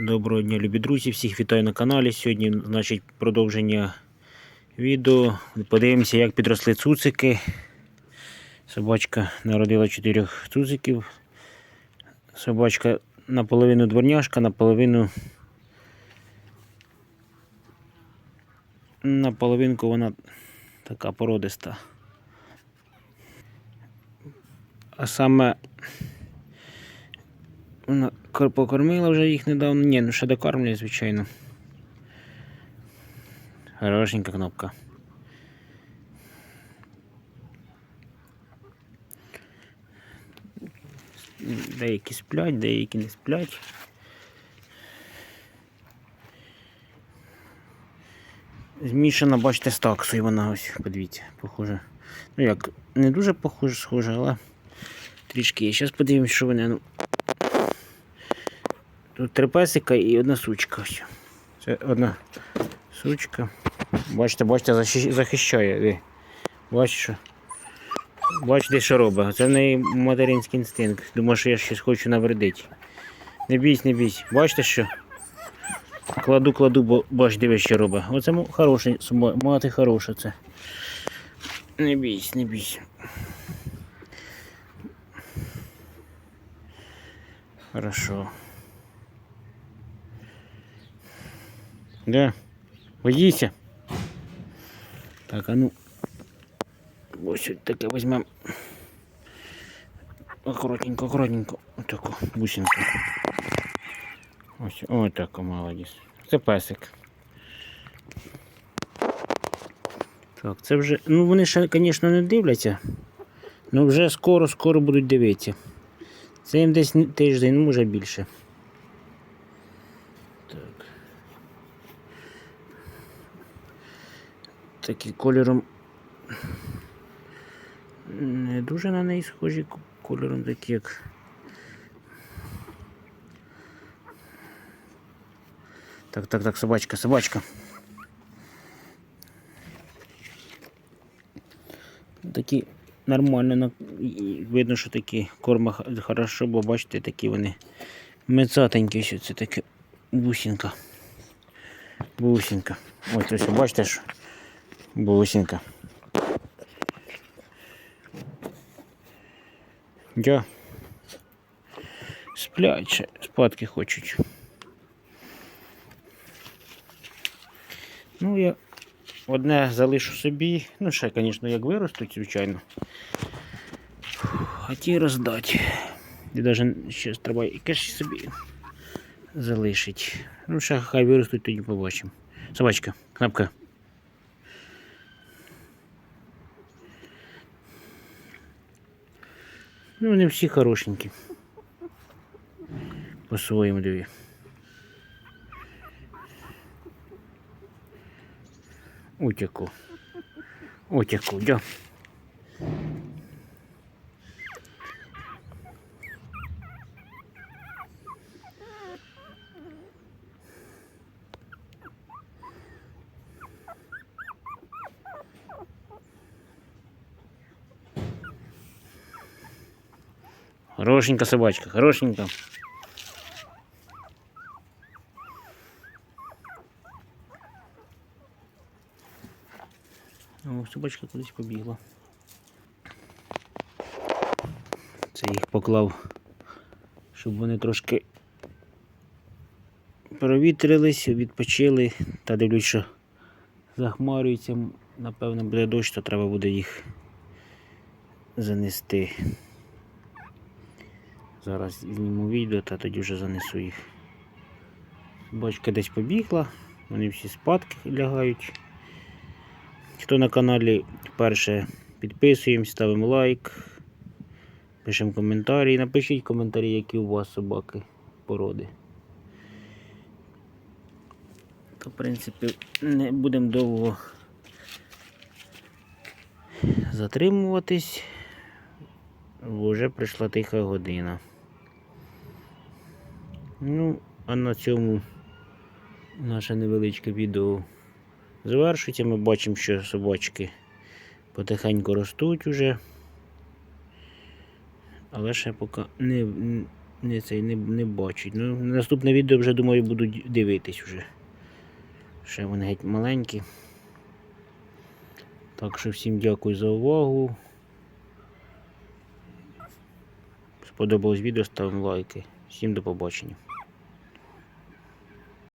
Доброго дня, любі друзі, всіх вітаю на каналі. Сьогодні, значить, продовження відео. Подивимося, як підросли цуцики. Собачка народила чотирьох цуциків. Собачка наполовину дворняшка, наполовину. Наполовинку вона така породиста. А саме покормила вже їх недавно. Ні, ну ще докормлює, звичайно. Хорошенька кнопка. Деякі сплять, деякі не сплять. Змішана, бачите, з таксою вона ось, подивіться, похоже. Ну як, не дуже похоже, схоже, але трішки є. Зараз подивимось, що вони. Тут три песика і одна сучка. Це одна сучка. Бачите, бачите, захищає. Що? Бачите, що робить. Це в неї материнський інстинкт. Думаю, що я щось хочу навредити. Не бійсь, не бійсь. Бачите що? Кладу, кладу, бо бач, диви, що робить. Оце хороший, мати хороша це. Не бійсь, не бійсь. Хорошо. Да. Боїся. Так, а ну. Ось от таке візьмемо. Аккуратненько, аккуратненько. Отаку бусинку. Ось, ось тако, молодець. Це песик. Так, це вже. Ну вони ще, звісно, не дивляться. Ну вже скоро-скоро будуть дивитися. Це їм десь тиждень, ну, може більше. Такі кольором. Не дуже на неї схожі кольором такі як. Так, так, так, собачка, собачка. Такі нормально, видно, що такі корма хорошо, бо бачите, такі вони мецатенькі, що це таке бусинка. Бусинка. Ось ось бачите, що бусинка. Я сплять ще, спадки хочуть. Ну, я одне залишу собі. Ну, ще, звісно, як виростуть, звичайно. А ті роздати. І навіть ще треба якесь собі залишить. Ну, ще хай виростуть, тоді побачимо. Собачка, кнопка. Ну, вони всі хорошенькі. По-своєму диві. Утяку. Утяку, да. Хорошенька собачка, хорошенька. О, собачка кудись побігла. Це їх поклав, щоб вони трошки провітрились, відпочили. Та дивлюсь, що захмарюється, напевно, буде дощ, то треба буде їх занести. Зараз зніму відео та тоді вже занесу їх. Собачка десь побігла, вони всі спадки лягають. Хто на каналі вперше підписуємось, ставимо лайк, пишемо коментарі. Напишіть коментарі, які у вас собаки породи. То, в принципі, не будемо довго затримуватись, вже прийшла тиха година. Ну, а на цьому наше невеличке відео завершується. Ми бачимо, що собачки потихеньку ростуть уже. Але ще поки не, не, цей, не, не бачать. Ну, наступне відео вже думаю будуть дивитись вже. Ще вони геть маленькі. Так що всім дякую за увагу. Сподобалось відео, ставимо лайки. Всім до побачення.